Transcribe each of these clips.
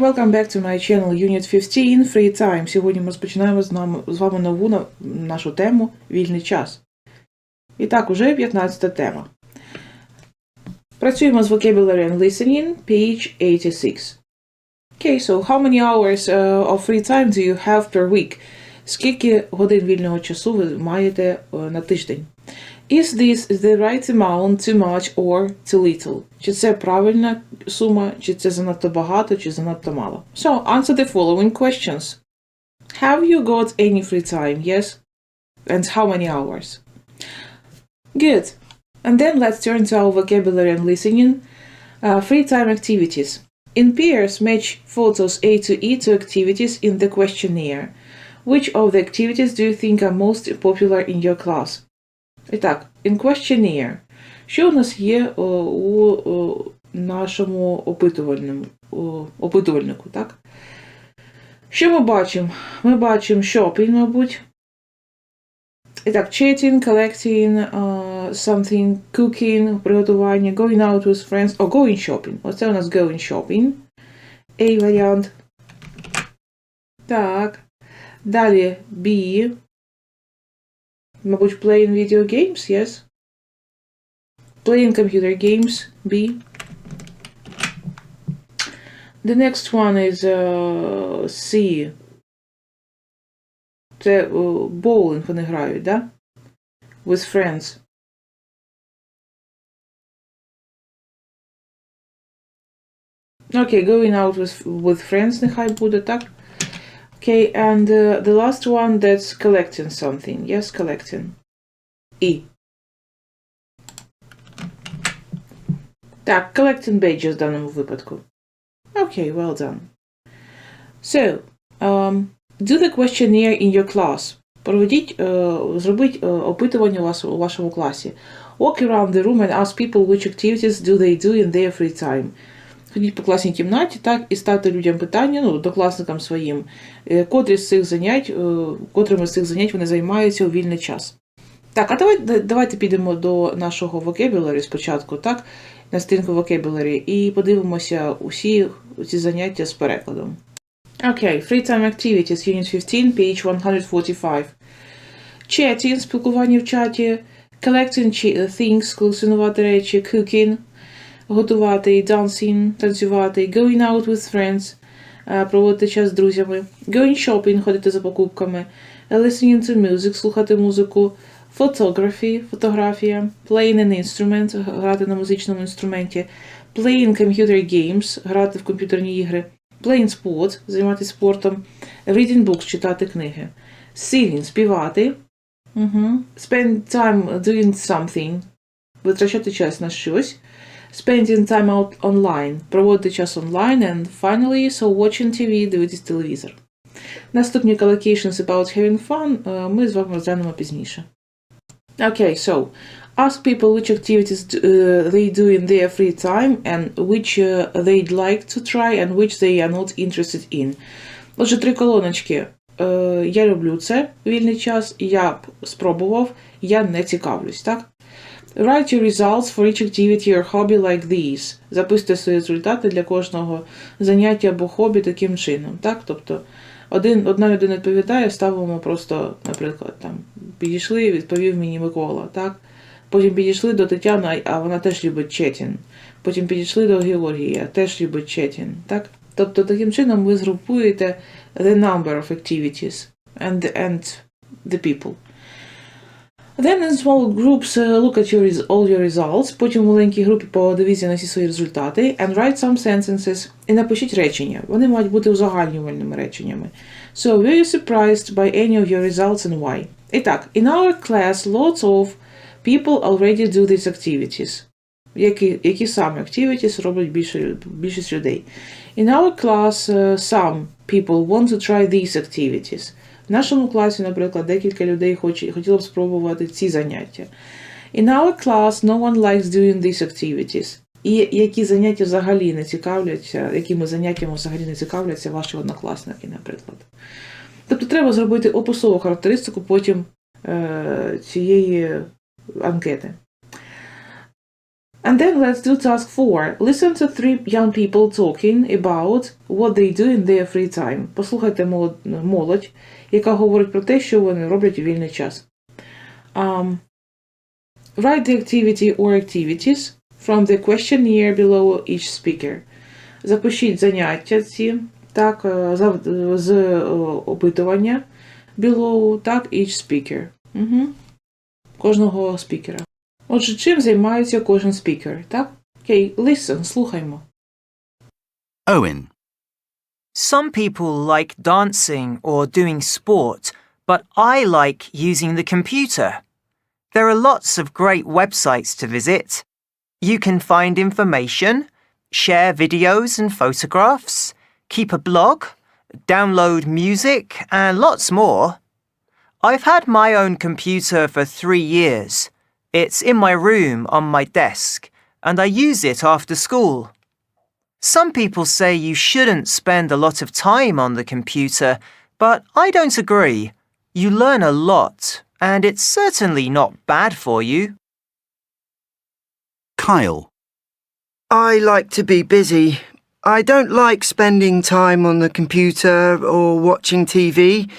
Welcome back to my channel Unit 15 Free Time. Сьогодні ми розпочинаємо з, вами нову на- нашу тему Вільний час. І так, уже 15 тема. Працюємо з Vocabulary and Listening, page 86. Okay, so how many hours uh, of free time do you have per week? Скільки годин вільного часу ви маєте uh, на тиждень? Is this the right amount, too much or too little? Чи це правильна сума, чи це занадто багато, чи занадто мало? So, answer the following questions. Have you got any free time? Yes. And how many hours? Good. And then let's turn to our vocabulary and listening. Uh, free time activities. In pairs, match photos A to E to activities in the questionnaire. Which of the activities do you think are most popular in your class? І так, in questionnaire. Що у нас є о, у о, нашому опитувальному, о, опитувальнику, так? Що ми бачимо? Ми бачимо shopping, мабуть. І так, chatting, collecting, uh, something, cooking, приготування, going out with friends, о, going shopping. Оце у нас going shopping. A варіант. Так. Далі B. Мабуть, playing video games, yes? Playing computer games, B. The next one is uh, C. Це uh, bowling вони грають, да? With friends. Окей, okay, going out with, with friends нехай буде, так? Okay, and uh, the last one that's collecting something. Yes, collecting. E. Так, collecting badges в даному випадку. Okay, well done. So, um, do the questionnaire in your class. Проведіть, uh, зробіть uh, опитування у, вас, у вашому класі. Walk around the room and ask people which activities do they do in their free time. Ходіть по класній кімнаті, так, і ставте людям питання, ну, докласникам своїм, е, котрі з цих занять, е, котрими з цих занять вони займаються у вільний час. Так, а давай, да- давайте підемо до нашого vocabulary спочатку, так, на сторінку vocabulary, і подивимося усі ці заняття з перекладом. Окей, free time activities, unit 15, page 145. Chatting, спілкування в чаті, collecting things, колекціонувати речі, cooking, готувати, dancing, танцювати, going out with friends, е, проводити час з друзями, going shopping, ходити за покупками, listening to music, слухати музику, photography, фотографія, playing an instrument, грати на музичному інструменті, playing computer games, грати в комп'ютерні ігри, playing sport, займатися спортом, reading books, читати книги, singing, співати, spend time doing something, витрачати час на щось, spending time out online, проводити час онлайн, and finally, so watching TV, дивитись телевізор. Наступні collocations about having fun е, ми з вами розглянемо пізніше. Okay, so ask people which activities uh, they do in their free time and which uh, they'd like to try and which they are not interested in. Отже, три колоночки. Е, я люблю це вільний час, я б спробував, я не цікавлюсь, так? Write your results for each activity or hobby like these. Записуйте свої результати для кожного заняття або хобі таким чином. Так? Тобто один, одна людина відповідає, ставимо просто, наприклад, там, підійшли, відповів мені Микола. Так? Потім підійшли до Тетяни, а вона теж любить четін. Потім підійшли до Георгія, теж любить четін. Так? Тобто таким чином ви згрупуєте the number of activities and, and the people. Then in small groups uh, look at your res- all your results, потім в маленькій групі подивіться на всі свої результати and write some sentences і напишіть речення. Вони мають бути узагальнювальними реченнями. So, were you surprised by any of your results and why? І так, in our class lots of people already do these activities. Які, які саме activities роблять більше, більшість людей? In our class, uh, some people want to try these activities. В нашому класі, наприклад, декілька людей хоче, хотіло б спробувати ці заняття. In our class, no one likes doing these activities. І які заняття взагалі не цікавляться, якими заняттями взагалі не цікавляться ваші однокласники, наприклад. Тобто треба зробити описову характеристику потім е, цієї анкети. And then let's do task four. Listen to three young people talking about what they do in their free time. Послухайте молодь, яка говорить про те, що вони роблять у вільний час. Um, write the activity or activities from the questionnaire below each speaker. Запишіть заняття ці, так, е, з е, опитування below, так, each speaker. Угу. Кожного спікера. Отже, чим займається кожен спікер, так? Окей, listen, слухаймо. Owen, Some people like dancing or doing sport, but I like using the computer. There are lots of great websites to visit. You can find information, share videos and photographs, keep a blog, download music, and lots more. I've had my own computer for three years. It's in my room on my desk, and I use it after school. Some people say you shouldn't spend a lot of time on the computer, but I don't agree. You learn a lot, and it's certainly not bad for you. Kyle, I like to be busy. I don't like spending time on the computer or watching TV.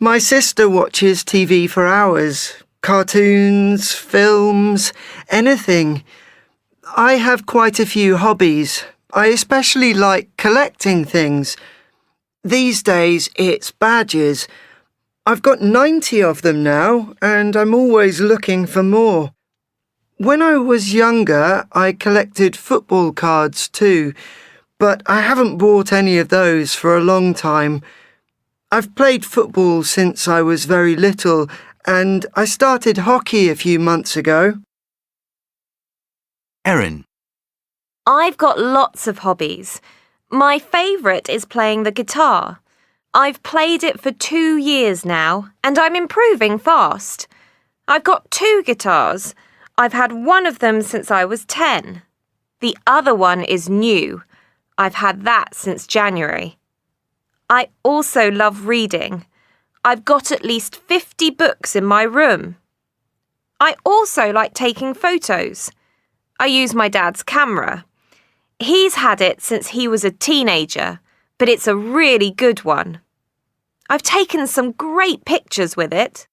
My sister watches TV for hours cartoons, films, anything. I have quite a few hobbies. I especially like collecting things. These days it's badges. I've got 90 of them now, and I'm always looking for more. When I was younger, I collected football cards too, but I haven't bought any of those for a long time. I've played football since I was very little, and I started hockey a few months ago. Erin, I've got lots of hobbies. My favourite is playing the guitar. I've played it for two years now, and I'm improving fast. I've got two guitars. I've had one of them since I was 10. The other one is new. I've had that since January. I also love reading. I've got at least 50 books in my room. I also like taking photos. I use my dad's camera. He's had it since he was a teenager, but it's a really good one. I've taken some great pictures with it.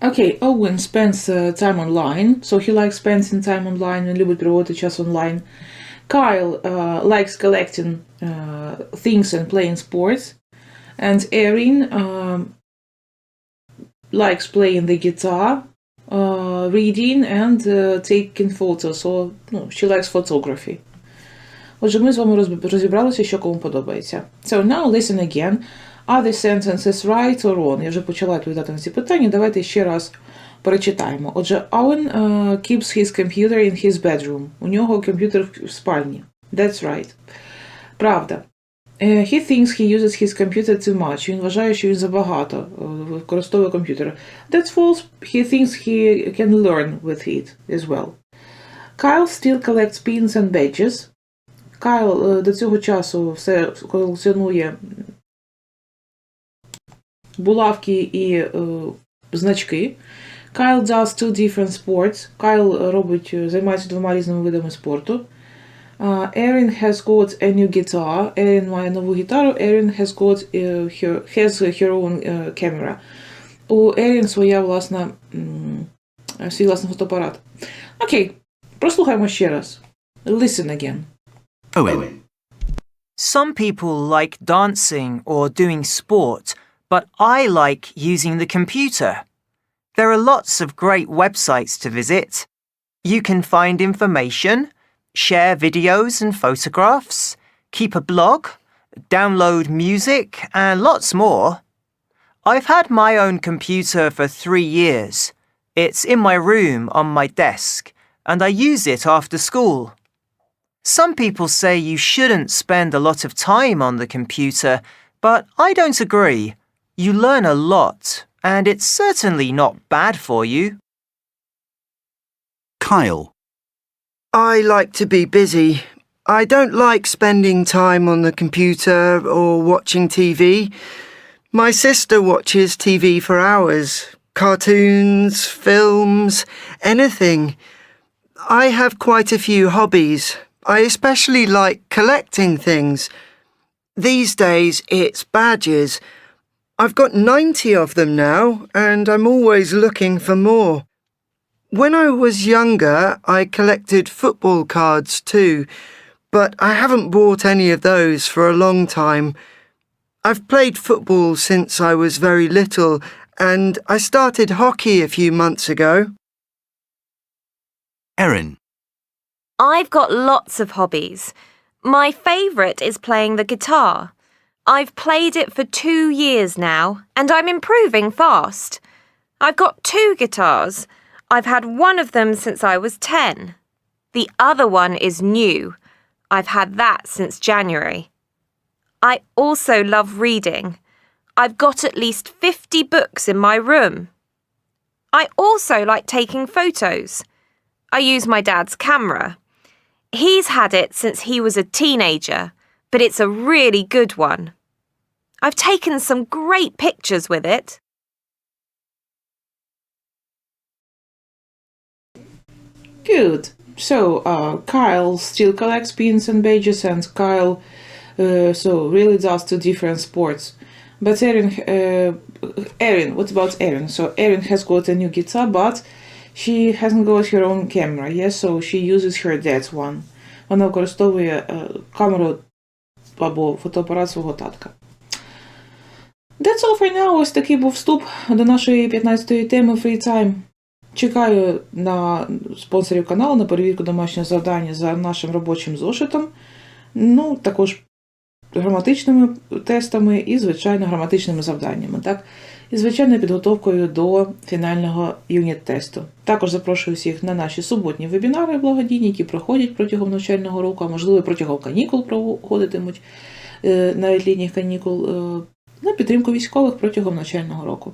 Окей, Owen spends uh, time online, so he likes spending time online, він любить проводити час онлайн. Kyle uh, likes collecting uh, things and playing sports. And Erin um, likes playing the guitar, uh, reading and uh, taking photos. So, ну, she likes photography. Отже, ми з вами розібралися, що кому подобається. So now listen again. Are the sentences right or wrong? Я вже почала відповідати на ці питання. Давайте ще раз перечитаємо. Отже, Owen uh, keeps his computer in his bedroom. У нього комп'ютер в спальні. That's right. Правда. Uh, he thinks he uses his computer too much. Він вважає, що він забагато е, використовує комп'ютер. That's false. He thinks he can learn with it as well. Kyle still collects pins and badges. Кайл е, до цього часу все колекціонує булавки і е, значки. Kyle does two different sports. Кайл робить, е, займається двома різними видами спорту. Uh, Erin has got a new guitar. Erin має нову гітару. Erin has got е, her, has her own е, camera. У Erin своя власна, м, свій власний фотоапарат. Окей, прослухаємо ще раз. Listen again. Owen, Some people like dancing or doing sport, but I like using the computer. There are lots of great websites to visit. You can find information, share videos and photographs, keep a blog, download music, and lots more. I've had my own computer for three years. It's in my room on my desk, and I use it after school. Some people say you shouldn't spend a lot of time on the computer, but I don't agree. You learn a lot, and it's certainly not bad for you. Kyle, I like to be busy. I don't like spending time on the computer or watching TV. My sister watches TV for hours cartoons, films, anything. I have quite a few hobbies. I especially like collecting things. These days it's badges. I've got 90 of them now, and I'm always looking for more. When I was younger, I collected football cards too, but I haven't bought any of those for a long time. I've played football since I was very little, and I started hockey a few months ago. Erin. I've got lots of hobbies. My favourite is playing the guitar. I've played it for two years now, and I'm improving fast. I've got two guitars. I've had one of them since I was 10. The other one is new. I've had that since January. I also love reading. I've got at least 50 books in my room. I also like taking photos. I use my dad's camera. He's had it since he was a teenager, but it's a really good one. I've taken some great pictures with it. Good. So, uh, Kyle still collects pins and badges, and Kyle, uh, so really does two different sports. But Erin, uh, Erin, what about Erin? So, Erin has got a new guitar, but she hasn't got her own camera, yes? So, she uses her dad's one. Вона використовує е, камеру або фотоапарат свого татка. That's all for now. Ось такий був вступ до нашої 15-ї теми Free Time. Чекаю на спонсорів каналу на перевірку домашнього завдання за нашим робочим зошитом. Ну, також граматичними тестами і, звичайно, граматичними завданнями. Так? І, звичайно, підготовкою до фінального юніт-тесту. Також запрошую всіх на наші суботні вебінари благодійні, які проходять протягом навчального року, а можливо, протягом канікул проходитимуть е, навіть літніх канікул е, на підтримку військових протягом навчального року.